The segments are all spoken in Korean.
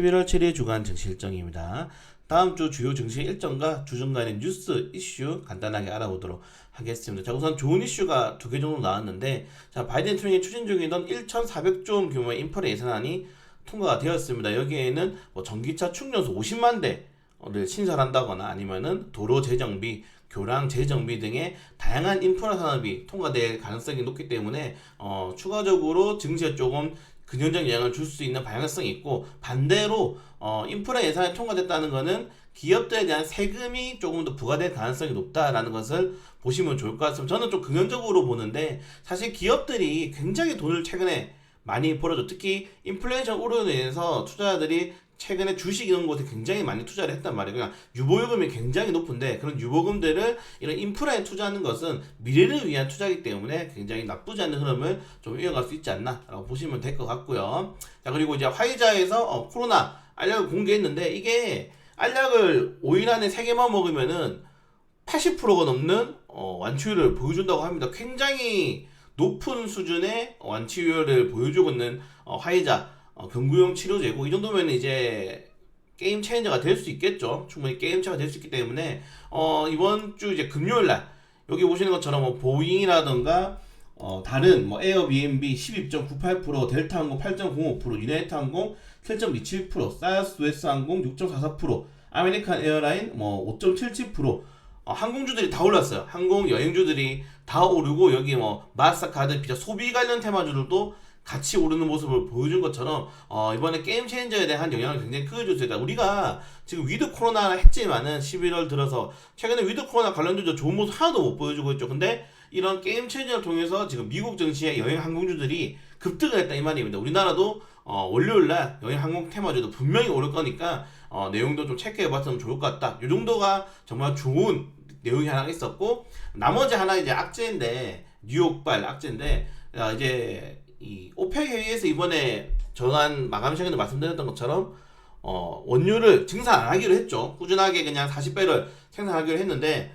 11월 7일 주간 증시 일정입니다. 다음 주 주요 증시 일정과 주중 간의 뉴스 이슈 간단하게 알아보도록 하겠습니다. 자, 우선 좋은 이슈가 두 개 정도 나왔는데, 자, 바이든 대통령이 추진 중이던 1,400조 원 규모의 인프레 예산안이 통과가 되었습니다. 여기에는 뭐 전기차 충전소 50만 대를 신설한다거나 아니면은 도로 재정비, 교량 재정비 등의 다양한 인프라 산업이 통과될 가능성이 높기 때문에 어, 추가적으로 증시에 조금 긍정적 영향을 줄 수 있는 방향성이 있고 반대로 어, 인프라 예산이 통과됐다는 것은 기업들에 대한 세금이 조금 더 부과될 가능성이 높다라는 것을 보시면 좋을 것 같습니다. 저는 좀 긍정적으로 보는데 사실 기업들이 굉장히 돈을 최근에 많이 벌어줘. 특히 인플레이션 우려로 인해서 투자자들이 최근에 주식 이런 곳에 굉장히 많이 투자를 했단 말이에요. 그냥 유보요금이 굉장히 높은데 그런 유보금들을 이런 인프라에 투자하는 것은 미래를 위한 투자이기 때문에 굉장히 나쁘지 않은 흐름을 좀 이어갈 수 있지 않나라고 보시면 될 것 같고요. 자 그리고 이제 화이자에서 어, 코로나 알약을 공개했는데 이게 알약을 5일 안에 3개만 먹으면은 80%가 넘는 어, 완치율을 보여준다고 합니다. 굉장히 높은 수준의 완치율을 보여주고 있는 어, 화이자 어, 경구용 치료제고 이 정도면 이제 게임 체인저가 될 수 있겠죠. 충분히 게임 체가 될 수 있기 때문에 어, 이번 주 이제 금요일 날 여기 보시는 것처럼 뭐 보잉이라던가 어, 다른 뭐 에어비앤비 12.98%, 델타항공 8.05%, 유나이트항공 7.27%, 사우스웨스트항공 6.44%, 아메리칸 에어라인 뭐 5.77%, 어, 항공주들이 다 올랐어요. 항공 여행주들이 다 오르고 여기 뭐 마스터카드, 비자 소비 관련 테마주들도 같이 오르는 모습을 보여준 것처럼 어, 이번에 게임 체인저에 대한 영향을 굉장히 크게 줄 수 있다. 우리가 지금 위드 코로나 했지만은 11월 들어서 최근에 위드 코로나 관련주도 좋은 모습 하나도 못 보여주고 있죠. 근데 이런 게임 체인저를 통해서 지금 미국 증시의 여행 항공주들이 급등을 했다 이 말입니다. 우리나라도 어, 월요일날 여행 항공 테마주도 분명히 오를 거니까 어, 내용도 좀 체크해 봤으면 좋을 것 같다. 이 정도가 정말 좋은 내용이 하나 있었고 나머지 하나 이제 악재인데 뉴욕발 악재인데 야, 이제 이 오펙 회의에서 이번에 정한 마감 시간에 말씀드렸던 것처럼 어, 원유를 증산 안 하기로 했죠. 꾸준하게 그냥 40배를 생산하기로 했는데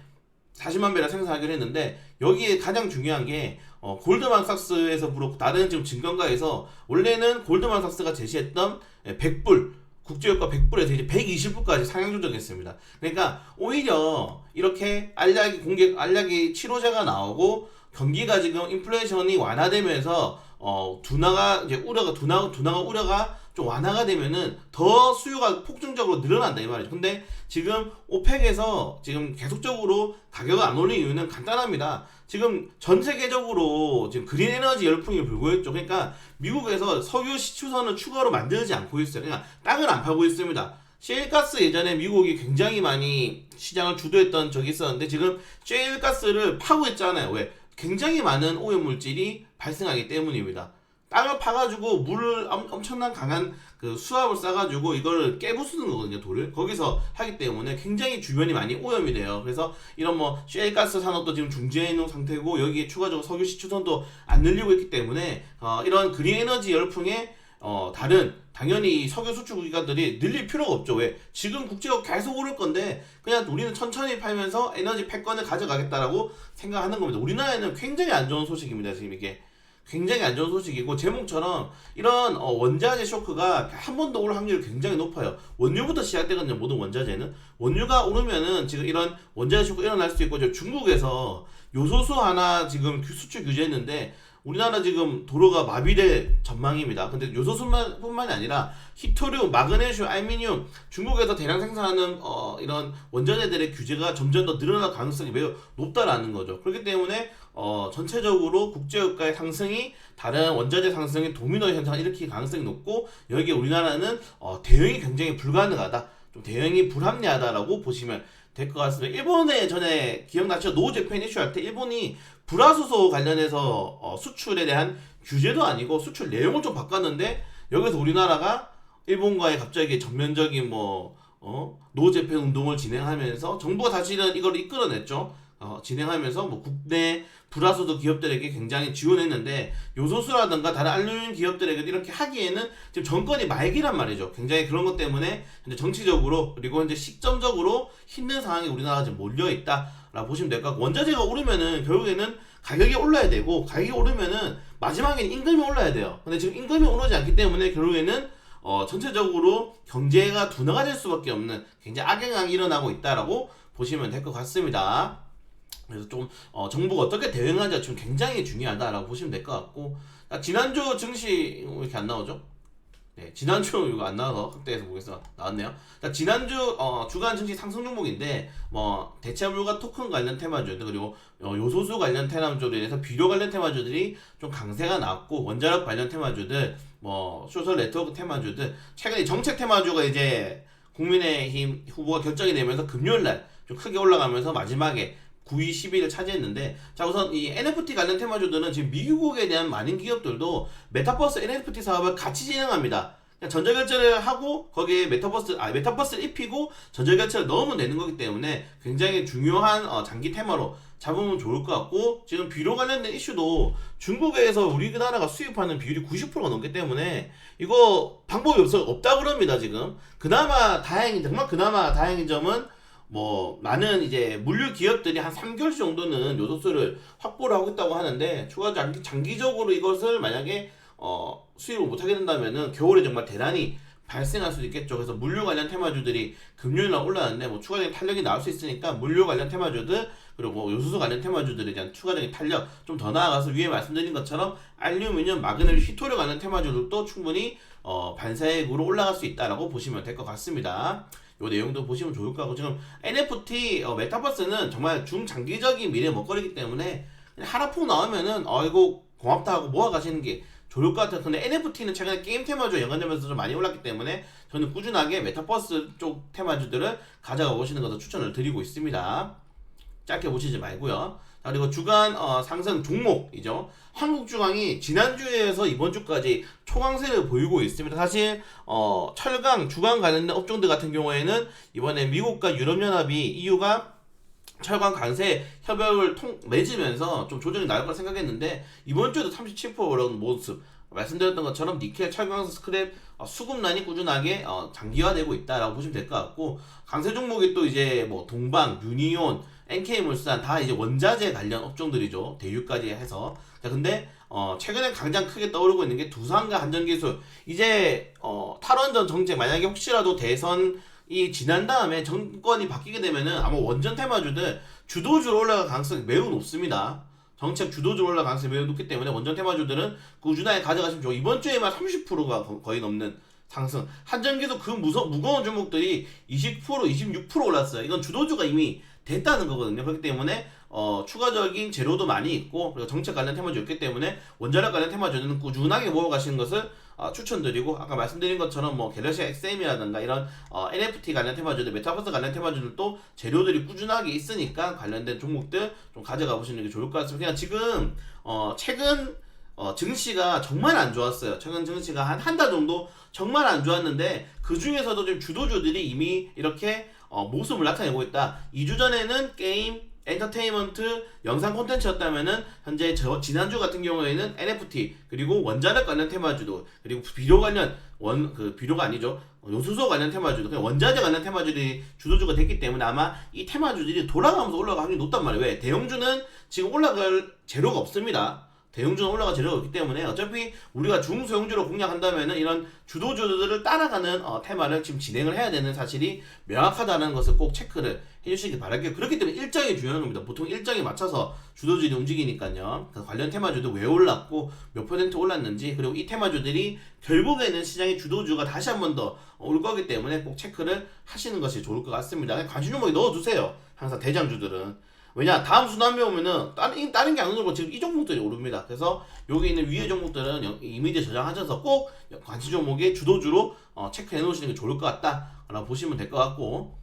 40만 배를 생산하기로 했는데 여기에 가장 중요한 게 어, 골드만삭스에서 그렇고 다른 지금 증권가에서 원래는 골드만삭스가 제시했던 100불 국제유가 100불에서 이제 120불까지 상향 조정했습니다. 그러니까 오히려 이렇게 알약이 공개 알약이 치료제가 나오고 경기가 지금 인플레이션이 완화되면서 어 둔화가 이제 우려가 둔화 둔화가 우려가 좀 완화가 되면은 더 수요가 폭증적으로 늘어난다 이 말이죠. 근데 지금 오펙에서 지금 계속적으로 가격을 안 올린 이유는 간단합니다. 지금 전 세계적으로 지금 그린 에너지 열풍이 불고 있죠. 그러니까 미국에서 석유 시추선을 추가로 만들지 않고 있어요. 그러니까 땅을 안 파고 있습니다. 셰일가스 예전에 미국이 굉장히 많이 시장을 주도했던 적이 있었는데 지금 셰일가스를 파고 있잖아요. 왜? 굉장히 많은 오염물질이 발생하기 때문입니다. 땅을 파가지고 물을 엄, 엄청난 강한 그 수압을 싸가지고 이걸 깨부수는 거거든요 돌을 거기서 하기 때문에 굉장히 주변이 많이 오염이 돼요 그래서 이런 뭐 셰일가스 산업도 지금 중지해 있는 상태고 여기에 추가적으로 석유 시 추선도 안 늘리고 있기 때문에 어, 이런 그린 에너지 열풍에 어, 다른 당연히 석유 수출 기관들이 늘릴 필요가 없죠. 왜? 지금 국제가 계속 오를 건데 그냥 우리는 천천히 팔면서 에너지 패권을 가져가겠다라고 생각하는 겁니다. 우리나라에는 굉장히 안 좋은 소식입니다. 지금 이게. 굉장히 안 좋은 소식이고 제목처럼 이런 어, 원자재 쇼크가 한 번 더 올 확률이 굉장히 높아요. 원유부터 시작되거든요. 모든 원자재는 원유가 오르면은 지금 이런 원자재 쇼크 일어날 수도 있고 저 중국에서 요소수 하나 지금 규- 수출 규제했는데 우리나라 지금 도로가 마비될 전망입니다. 근데 요소수만 뿐만이 아니라 히토리움, 마그네슘, 알미늄 중국에서 대량 생산하는 어, 이런 원자재들의 규제가 점점 더 늘어날 가능성이 매우 높다라는 거죠. 그렇기 때문에 어, 전체적으로 국제유가의 상승이 다른 원자재 상승의 도미노 현상을 일으킬 가능성이 높고 여기에 우리나라는 어, 대응이 굉장히 불가능하다. 좀 대응이 불합리하다라고 보시면 될 것 같습니다. 일본에 전에 기억나시죠? 노 재팬 이슈 할 때 일본이 불화수소 관련해서 어, 수출에 대한 규제도 아니고 수출 내용을 좀 바꿨는데 여기서 우리나라가 일본과의 갑자기 전면적인 뭐 어, 노 재팬 운동을 진행하면서 정부가 사실은 이걸 이끌어냈죠. 어, 진행하면서 뭐 국내 불화수소 기업들에게 굉장히 지원했는데 요소수라든가 다른 알루미늄 기업들에게 이렇게 하기에는 지금 정권이 말기란 말이죠. 굉장히 그런 것 때문에 현재 정치적으로 그리고 현재 시점적으로 힘든 상황에 우리나라가 지금 몰려 있다라고 보시면 될 것 같고 원자재가 오르면은 결국에는 가격이 올라야 되고 가격이 오르면은 마지막에는 임금이 올라야 돼요. 근데 지금 임금이 오르지 않기 때문에 결국에는 어, 전체적으로 경제가 둔화가 될 수밖에 없는 굉장히 악영향이 일어나고 있다라고 보시면 될 것 같습니다. 그래서 좀 어, 정부가 어떻게 대응하자 지금 굉장히 중요하다라고 보시면 될 것 같고 아, 지난주 증시 왜 이렇게 안 나오죠? 네, 지난주 이거 안 나와서 확대해서 보겠습니다. 나왔네요. 자, 지난주 어, 주간 증시 상승 종목인데 뭐 대체물과 토큰 관련 테마주들 그리고 어, 요소수 관련 테마주들에 대해서 비료 관련 테마주들이 좀 강세가 났고 원자력 관련 테마주들 뭐 소셜 네트워크 테마주들 최근에 정책 테마주가 이제 국민의힘 후보가 결정이 되면서 금요일 날 좀 크게 올라가면서 마지막에 9위 10위를 차지했는데 자 우선 이 NFT 관련 테마주들은 지금 미국에 대한 많은 기업들도 메타버스 NFT 사업을 같이 진행합니다. 전자결제를 하고 거기에 메타버스 아 메타버스를 입히고 전자결제를 넣으면 되는 거기 때문에 굉장히 중요한 어, 장기 테마로 잡으면 좋을 것 같고 지금 비료 관련된 이슈도 중국에서 우리나라가 수입하는 비율이 90%가 넘기 때문에 이거 방법이 없어 없다 그럽니다 지금 그나마 다행인 정말 그나마 다행인 점은 뭐 많은 이제 물류 기업들이 한 3개월 정도는 요소수를 확보를 하고 있다고 하는데 추가 장기, 장기적으로 이것을 만약에 어 수입을 못하게 된다면은 겨울에 정말 대란이 발생할 수도 있겠죠. 그래서 물류 관련 테마주들이 금요일 날 올라왔는데 뭐 추가적인 탄력이 나올 수 있으니까 물류 관련 테마주들 그리고 뭐 요소수 관련 테마주들에 대한 추가적인 탄력 좀 더 나아가서 위에 말씀드린 것처럼 알루미늄, 마그네슘, 히토류 관련 테마주들도 충분히 어 반사액으로 올라갈 수 있다라고 보시면 될 것 같습니다. 요 내용도 보시면 좋을 것 같고 지금 NFT 어, 메타버스는 정말 중장기적인 미래 먹거리기 때문에 하나폭 나오면은 어 이거 고맙다 하고 모아 가시는 게 좋을 것 같아요. 근데 NFT는 최근에 게임 테마주와 연관되면서 좀 많이 올랐기 때문에 저는 꾸준하게 메타버스 쪽 테마주들을 가져가 보시는 것을 추천을 드리고 있습니다. 짧게 보시지 말고요. 자, 그리고 주간 어, 상승 종목이죠. 한국중앙이 지난주에서 이번 주까지 초강세를 보이고 있습니다. 사실 어, 철강, 주간 관련된 업종들 같은 경우에는 이번에 미국과 유럽연합이 EU가 철강 관세 협약을 통, 맺으면서 좀 조정이 나올 거라 생각했는데 이번 주에도 37%런 모습 말씀드렸던 것처럼 니켈, 철강, 스크랩 어, 수급난이 꾸준하게 어, 장기화되고 있다라고 보시면 될 것 같고 강세 종목이 또 이제 뭐 동방, 유니온, NK물산 다 이제 원자재 관련 업종들이죠 대유까지 해서 자 근데 어 최근에 가장 크게 떠오르고 있는 게 두산과 한전기술 이제 어 탈원전 정책 만약에 혹시라도 대선 이 지난 다음에 정권이 바뀌게 되면은 아마 원전 테마주들 주도주로 올라갈 가능성이 매우 높습니다. 정책 주도주로 올라갈 가능성이 매우 높기 때문에 원전 테마주들은 꾸준하게 가져가시면 좋고 이번 주에만 30%가 거의 넘는 상승. 한전기도 그 무서, 무거운 종목들이 20% 26% 올랐어요. 이건 주도주가 이미 됐다는 거거든요. 그렇기 때문에 어, 추가적인 재료도 많이 있고 그리고 정책 관련 테마주 있기 때문에 원자력 관련 테마주는 꾸준하게 모아가시는 것을 어, 추천드리고 아까 말씀드린 것처럼 뭐 갤럭시 XM이라든가 이런 어, NFT 관련 테마주들, 메타버스 관련 테마주들도 재료들이 꾸준하게 있으니까 관련된 종목들 좀 가져가 보시는 게 좋을 것 같습니다. 그냥 지금 어, 최근 어, 증시가 정말 안 좋았어요. 최근 증시가 한 한 달 정도 정말 안 좋았는데 그 중에서도 지금 주도주들이 이미 이렇게 어, 모습을 나타내고 있다. 2주 전에는 게임, 엔터테인먼트, 영상 콘텐츠였다면은 현재 저 지난주 같은 경우에는 NFT 그리고 원자력 관련 테마주도 그리고 비료 관련 원 그 비료가 아니죠 요소수 관련 테마주도 그냥 원자재 관련 테마주들이 주도주가 됐기 때문에 아마 이 테마주들이 돌아가면서 올라갈 확률이 높단 말이에요. 왜? 대형주는 지금 올라갈 재료가 없습니다. 대형주는 올라가 재료가 없기 때문에 어차피 우리가 중소형주로 공략한다면은 이런 주도주들을 따라가는 어, 테마를 지금 진행을 해야 되는 사실이 명확하다는 것을 꼭 체크를 해주시기 바랄게요. 그렇기 때문에 일정이 중요한 겁니다. 보통 일정에 맞춰서 주도주들이 움직이니까요. 그 관련 테마주도 왜 올랐고 몇 퍼센트 올랐는지 그리고 이 테마주들이 결국에는 시장의 주도주가 다시 한 번 더 올 거기 때문에 꼭 체크를 하시는 것이 좋을 것 같습니다. 관심 종목에 넣어두세요. 항상 대장주들은. 왜냐 다음 순환매 오면은 다른 다른 게 안 오르고 지금 이 종목들이 오릅니다. 그래서 여기 있는 위에 종목들은 여- 이미지 저장하셔서 꼭 관심 종목의 주도주로 어, 체크해 놓으시는 게 좋을 것 같다라고 보시면 될 것 같고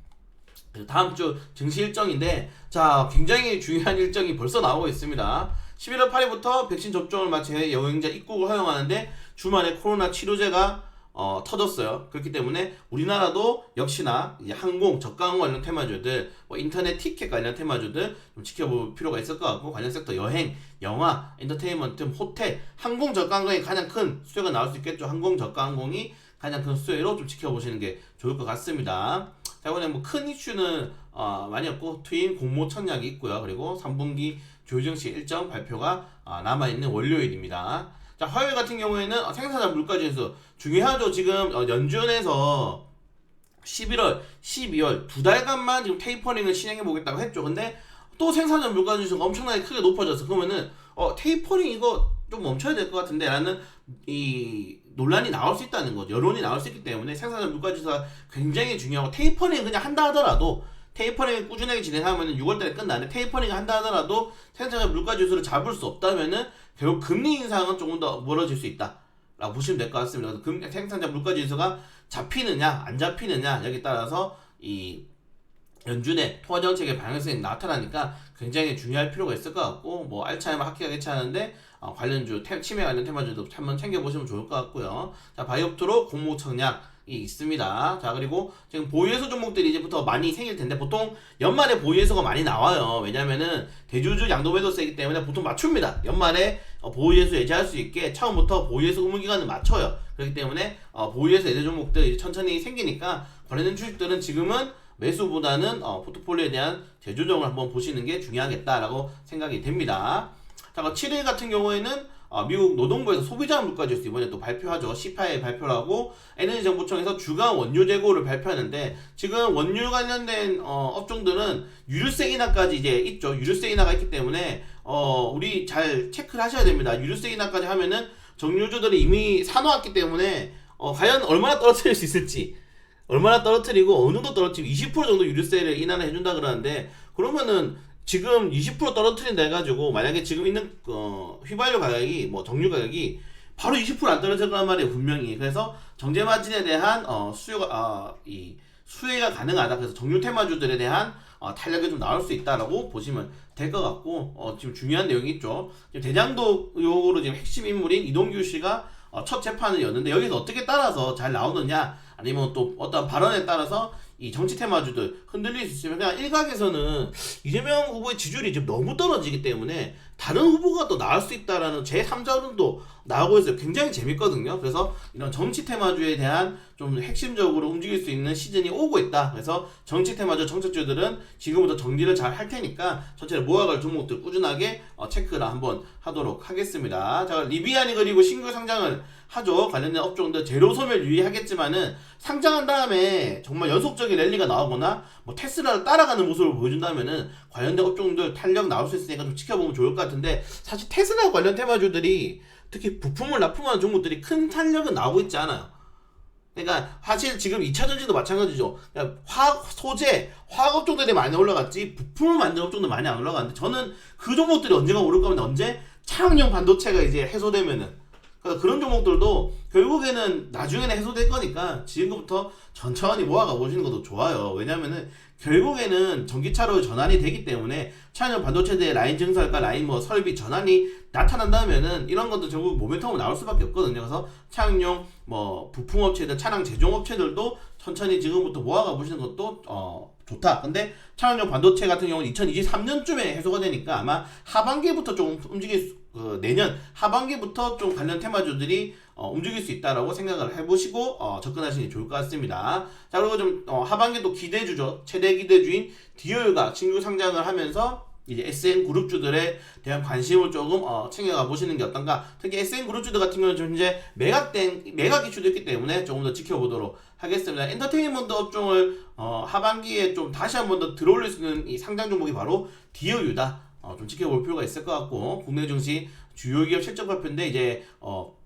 다음 주 증시 일정인데 자 굉장히 중요한 일정이 벌써 나오고 있습니다. 11월 8일부터 백신 접종을 마친 여행자 입국을 허용하는데 주말에 코로나 치료제가 어, 터졌어요. 그렇기 때문에 우리나라도 역시나 항공, 저가항공 관련 테마주들, 뭐 인터넷 티켓 관련 테마주들 좀 지켜볼 필요가 있을 것 같고 관련 섹터 여행, 영화, 엔터테인먼트, 호텔, 항공 저가항공이 가장 큰 수혜가 나올 수 있겠죠. 항공 저가항공이 가장 큰 수혜로 좀 지켜보시는 게 좋을 것 같습니다. 자 이번에 뭐 큰 이슈는 어, 많이 없고 트윈 공모 청약이 있고요. 그리고 3분기 조정시 일정 발표가 어, 남아있는 월요일입니다. 자 자, 화요일 같은 경우에는 어, 생산자 물가 지수 중요하죠. 지금 어, 연준에서 11월, 12월 두 달간만 지금 테이퍼링을 진행해 보겠다고 했죠. 근데 또 생산자 물가 지수가 엄청나게 크게 높아져서 그러면은 어 테이퍼링 이거 좀 멈춰야 될 것 같은데라는 이 논란이 나올 수 있다는 거죠. 여론이 나올 수 있기 때문에 생산자 물가 지수가 굉장히 중요하고 테이퍼링 그냥 한다 하더라도 테이퍼링을 꾸준하게 진행하면 6월달에 끝나는데 테이퍼링을 한다 하더라도 생산자 물가 지수를 잡을 수 없다면은 결국 금리 인상은 조금 더 멀어질 수 있다. 라고 보시면 될 것 같습니다. 그래서 금, 생산자 물가 지수가 잡히느냐 안 잡히느냐 여기 따라서 이 연준의 통화 정책의 방향성이 나타나니까 굉장히 중요할 필요가 있을 것 같고 뭐 알츠하이머 학기가 괜찮은데 어, 관련주 테, 치매 관련 테마주도 한번 챙겨보시면 좋을 것 같고요. 자 바이오프트로 공모 청약이 있습니다. 자 그리고 지금 보유예수 종목들이 이제부터 많이 생길 텐데 보통 연말에 보유예수가 많이 나와요. 왜냐면은 대주주 양도 매도 세기 때문에 보통 맞춥니다. 연말에 어, 보유예수 예지할 수 있게 처음부터 보유예수 의무 기간을 맞춰요. 그렇기 때문에 어, 보유예수 예제 종목들 이제 천천히 생기니까 관련된 주식들은 지금은 매수보다는 어, 포트폴리오에 대한 재조정을 한번 보시는 게 중요하겠다라고 생각이 됩니다. 자, 7일 같은 경우에는 어, 미국 노동부에서 소비자 물가지수 이번에 또 발표하죠. CPI 발표를 하고 에너지 정보청에서 주간 원유 재고를 발표하는데 지금 원유 관련된 어, 업종들은 유류세 인하까지 이제 있죠. 유류세 인하가 있기 때문에 어, 우리 잘 체크를 하셔야 됩니다. 유류세 인하까지 하면은 정유주들이 이미 사놓았기 때문에 어, 과연 얼마나 떨어뜨릴 수 있을지 얼마나 떨어뜨리고 어느 정도 떨어뜨리고 20% 정도 유류세를 인하를 해준다 그러는데 그러면은 지금 20% 떨어뜨린다 해가지고 만약에 지금 있는 어, 휘발유 가격이 뭐 정유 가격이 바로 20%안 떨어질 거란 말이에요 분명히. 그래서 정제 마진에 대한 어, 수요가 어, 이 수혜가 가능하다. 그래서 정유 테마주들에 대한 어, 탄력이 좀 나올 수 있다라고 보시면 될 것 같고 어, 지금 중요한 내용이 있죠. 지금 대장도 의혹으로 지금 핵심 인물인 이동규 씨가 어, 첫 재판을 였는데 여기서 어떻게 따라서 잘 나오느냐 아니면 또 어떤 발언에 따라서 이 정치 테마주들 흔들릴 수 있으면 그냥 일각에서는 이재명 후보의 지지율이 지금 너무 떨어지기 때문에 다른 후보가 또 나올 수 있다라는 제 3자론도 나오고 있어요. 굉장히 재밌거든요. 그래서 이런 정치 테마주에 대한 좀 핵심적으로 움직일 수 있는 시즌이 오고 있다. 그래서 정치 테마주 정책주들은 지금부터 정리를 잘 할 테니까 전체를 모아갈 종목들 꾸준하게 어, 체크를 한번 하도록 하겠습니다. 자, 리비안이 그리고 신규 상장을 하죠. 관련된 업종들 제로 소멸 유의하겠지만은 상장한 다음에 정말 연속적인 랠리가 나오거나 뭐 테슬라를 따라가는 모습을 보여준다면은 관련된 업종들 탄력 나올 수 있으니까 좀 지켜보면 좋을 것 같은데 사실 테슬라 관련 테마주들이 특히 부품을 납품하는 종목들이 큰 탄력은 나오고 있지 않아요. 그러니까 사실 지금 2차 전지도 마찬가지죠. 그냥 화학 소재, 화학 업종들이 많이 올라갔지 부품을 만드는 업종들 많이 안 올라갔는데 저는 그 종목들이 언제가 오를 거면 언제 차량용 반도체가 이제 해소되면은 그러니까 그런 종목들도 결국에는 나중에는 해소될 거니까 지금부터 천천히 모아가 보시는 것도 좋아요. 왜냐면은 결국에는 전기차로 전환이 되기 때문에 차량 반도체대 라인 증설과 라인 뭐 설비 전환이 나타난다면은 이런 것도 결국 모멘텀으로 나올 수밖에 없거든요. 그래서 차량용 뭐 부품 업체든 차량 제종 업체들도 천천히 지금부터 모아가 보시는 것도 어 좋다. 근데 차량용 반도체 같은 경우는 2023년쯤에 해소가 되니까 아마 하반기부터 좀 움직일 수, 그 내년 하반기부터 좀 관련 테마주들이 어, 움직일 수 있다라고 생각을 해보시고 어, 접근하시는 게 좋을 것 같습니다. 자 그리고 좀 어, 하반기도 기대주죠. 최대 기대주인 디올가 신규 상장을 하면서 이제 SN 그룹주들에 대한 관심을 조금 어, 챙겨가 보시는 게 어떤가. 특히 SN 그룹주들 같은 경우는 지금 이제 매각된 매각 이슈도 있기 때문에 조금 더 지켜보도록 하겠습니다. 엔터테인먼트 업종을 어, 하반기에 좀 다시 한 번 더 들어올릴 수 있는 이 상장 종목이 바로 디오유다. 어, 좀 지켜볼 필요가 있을 것 같고 국내 증시 주요 기업 실적 발표인데 이제 어,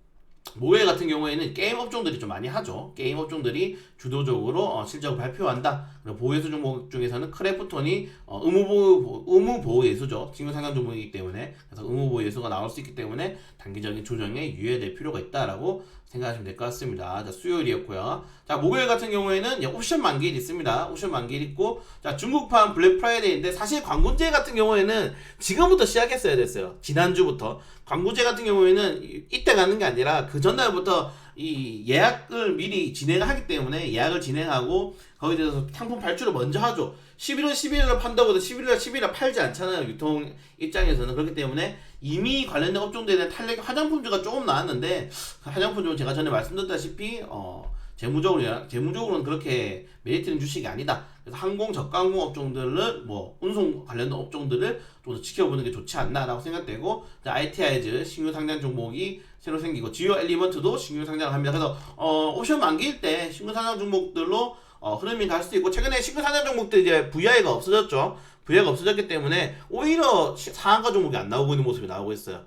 모해 같은 경우에는 게임 업종들이 좀 많이 하죠. 게임 업종들이 주도적으로 어, 실적을 발표한다. 그리고 보호예수 종목 중에서는 크래프톤이 어, 의무보호, 의무보호예수죠. 상장 종목이기 때문에 그래서 의무보호예수가 나올 수 있기 때문에 단기적인 조정에 유예될 필요가 있다라고 생각하시면 될 것 같습니다. 자, 수요일이었고요. 자, 목요일 같은 경우에는 옵션 만기일 있습니다. 옵션 만기일 있고, 자, 중국판 블랙 프라이데이인데 사실 광고제 같은 경우에는 지금부터 시작했어야 됐어요. 지난주부터. 광고제 같은 경우에는 이- 이때 가는 게 아니라 그 전날부터 이 예약을 미리 진행하기 때문에 예약을 진행하고 거기에 대해서 상품 발주를 먼저 하죠. 11월 11일날 판다고 해도 11월 11일날 팔지 않잖아요. 유통 입장에서는. 그렇기 때문에 이미 관련된 업종들에 대한 탄력이 화장품주가 조금 나왔는데 그 화장품주는 제가 전에 말씀드렸다시피 어 재무적으로 재무적으로는 그렇게 메리트 있는 주식이 아니다. 그래서 항공 저가항공 업종들을 뭐 운송 관련된 업종들을 좀 더 지켜보는 게 좋지 않나라고 생각되고 ITI즈 신규 상장 종목이 새로 생기고 지오 엘리먼트도 신규 상장을 합니다. 그래서 어, 옵션 만기일 때 신규 상장 종목들로 어, 흐름이 갈 수도 있고 최근에 신규 상장 종목들 이제 VI가 없어졌죠. VI가 없어졌기 때문에 오히려 시- 상한가 종목이 안 나오고 있는 모습이 나오고 있어요.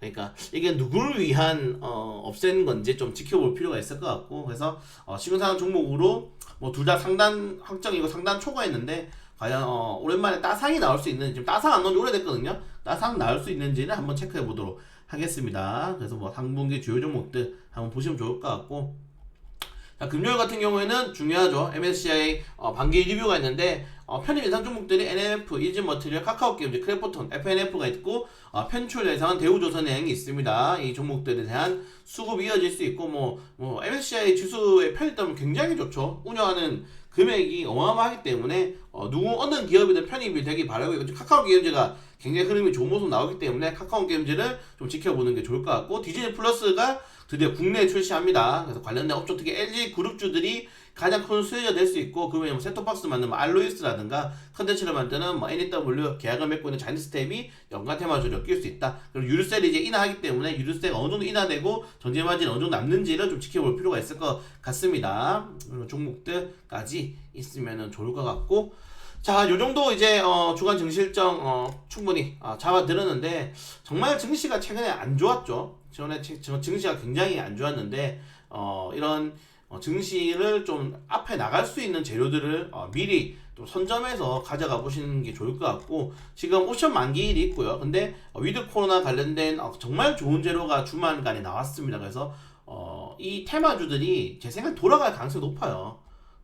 그러니까 이게 누구를 위한 어, 없앤 건지 좀 지켜볼 필요가 있을 것 같고 그래서 어, 시근상한 종목으로 뭐 둘 다 상단 확정이고 상단 초과했는데 과연 어, 오랜만에 따상이 나올 수 있는지 지금 따상 안 나온 지 오래됐거든요. 따상 나올 수 있는지는 한번 체크해 보도록 하겠습니다. 그래서 뭐 상분기 주요 종목들 한번 보시면 좋을 것 같고 자, 금요일 같은 경우에는 중요하죠. MSCI 어, 반기 리뷰가 있는데 어, 편입 예상 종목들이 NMF, 이지 머티리얼, 카카오게임, 크래프톤, FNF가 있고 어, 편출 예상은 대우조선행이 있습니다. 이 종목들에 대한 수급이 이어질 수 있고 뭐, 뭐 MSCI 지수의 편입되면 굉장히 좋죠. 운영하는 금액이 어마어마하기 때문에 어, 누구 어느 기업이든 편입이 되기 바라고 있고 카카오 게임즈가 굉장히 흐름이 좋은 모습 나오기 때문에 카카오 게임즈를 좀 지켜보는 게 좋을 것 같고 디즈니 플러스가 드디어 국내에 출시합니다. 그래서 관련된 업종 특히 LG 그룹주들이 가장 큰 수혜자 될 수 있고 그러면 뭐 셋톱박스 만드는 뭐 알로이스라든가 컨텐츠를 만드는 뭐 NEW 계약을 맺고 있는 자니스텝이 연간 테마주를 낄수 있다. 그리고 유류세를 이제 인하하기 때문에 유류세가 어느 정도 인하되고 전제 마진이 어느 정도 남는지를 좀 지켜볼 필요가 있을 것 같습니다. 종목들까지 있으면 좋을 것 같고 자, 요 정도 이제 어, 주간 증시 일정 어, 충분히 아, 잡아들었는데 정말 증시가 최근에 안 좋았죠. 전에 증시가 굉장히 안 좋았는데 어, 이런 어, 증시를 좀 앞에 나갈 수 있는 재료들을 어, 미리 좀 선점해서 가져가 보시는 게 좋을 것 같고 지금 오션 만기일이 있고요. 근데 어, 위드 코로나 관련된 어, 정말 좋은 재료가 주말간에 나왔습니다. 그래서 어, 이 테마주들이 제 생각에 돌아갈 가능성이 높아요.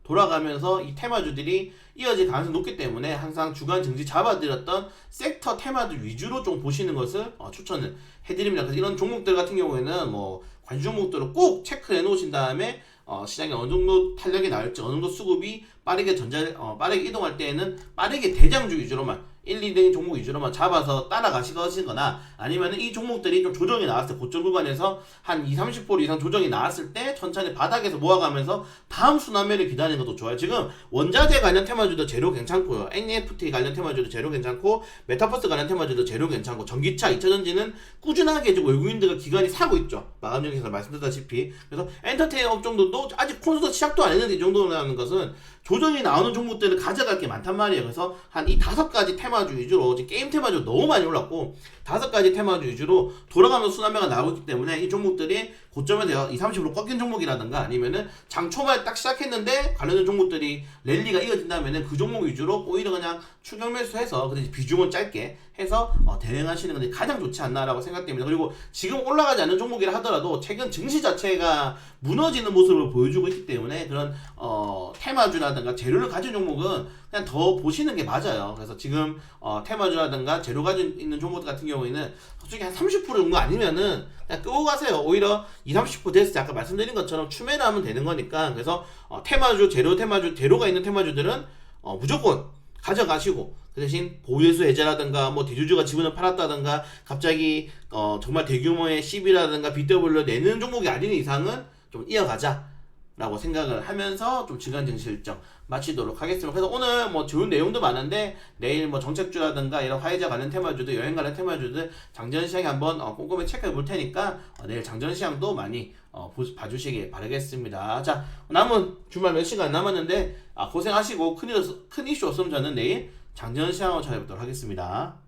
돌아가면서 이 테마주들이 이어질 가능성이 높기 때문에 항상 주간 증시 잡아드렸던 섹터 테마들 위주로 좀 보시는 것을 어, 추천을 해드립니다. 그래서 이런 종목들 같은 경우에는 뭐 관심 종목들을 꼭 체크해 놓으신 다음에 어, 시장에 어느 정도 탄력이 나올지 어느 정도 수급이 빠르게 전자 어, 빠르게 이동할 때에는 빠르게 대장주 위주로만 1, 2등 종목 위주로만 잡아서 따라가시거나 아니면 이 종목들이 좀 조정이 나왔을 때 고점 구간에서 한 2, 30% 이상 조정이 나왔을 때 천천히 바닥에서 모아가면서 다음 순환매를 기다리는 것도 좋아요. 지금 원자재 관련 테마주도 재료 괜찮고요. NFT 관련 테마주도 재료 괜찮고 메타버스 관련 테마주도 재료 괜찮고 전기차, 2차전지는 꾸준하게 지금 외국인들과 기관이 사고 있죠. 마감 중에서 말씀드렸다시피 그래서 엔터테인 업종들도 아직 콘서트 시작도 안 했는데 이 정도라는 것은 조정이 나오는 종목들을 가져갈 게 많단 말이에요. 그래서 한 이 다섯 가지 테마주 위주로 지금 게임 테마주 너무 많이 올랐고 다섯 가지 테마주 위주로 돌아가면서 순환매가 나오고 있기 때문에 이 종목들이 고점에서 2, 30% 꺾인 종목이라든가 아니면은 장 초반에 딱 시작했는데 관련된 종목들이 랠리가 이어진다면은 그 종목 위주로 오히려 그냥 추격 매수해서 근데 비중은 짧게 해서 어, 대응하시는 게 가장 좋지 않나라고 생각됩니다. 그리고 지금 올라가지 않는 종목이라 하더라도 최근 증시 자체가 무너지는 모습을 보여주고 있기 때문에 그런 어, 테마주 라든가 재료를 가진 종목은 그냥 더 보시는 게 맞아요. 그래서 지금 어, 테마주라든가 재료 가진 있는 종목들 같은 경우에는 솔직히 한 30% 정도 아니면은 그냥 끄고 가세요. 오히려 2, 30% 됐을 때 아까 말씀드린 것처럼 추매를 하면 되는 거니까 그래서 어, 테마주, 재료 테마주, 재료가 있는 테마주들은 어, 무조건 가져가시고 그 대신 보유수 해제라든가 뭐 대주주가 지분을 팔았다든가 갑자기 어, 정말 대규모의 CB라든가 BW를 내는 종목이 아닌 이상은 좀 이어가자 라고 생각을 하면서 좀 주간 증시 일정 마치도록 하겠습니다. 그래서 오늘 뭐 좋은 내용도 많은데 내일 뭐 정책주라든가 이런 화이자 관련 테마주들, 여행 관련 테마주들 장전 시장에 한번 어, 꼼꼼히 체크해 볼 테니까 어, 내일 장전 시장도 많이 어, 보, 봐주시기 바라겠습니다. 자 남은 주말 몇 시간 남았는데 아, 고생하시고 큰, 일, 큰 이슈 없으면 저는 내일 장전 시장으로 찾아뵙도록 하겠습니다.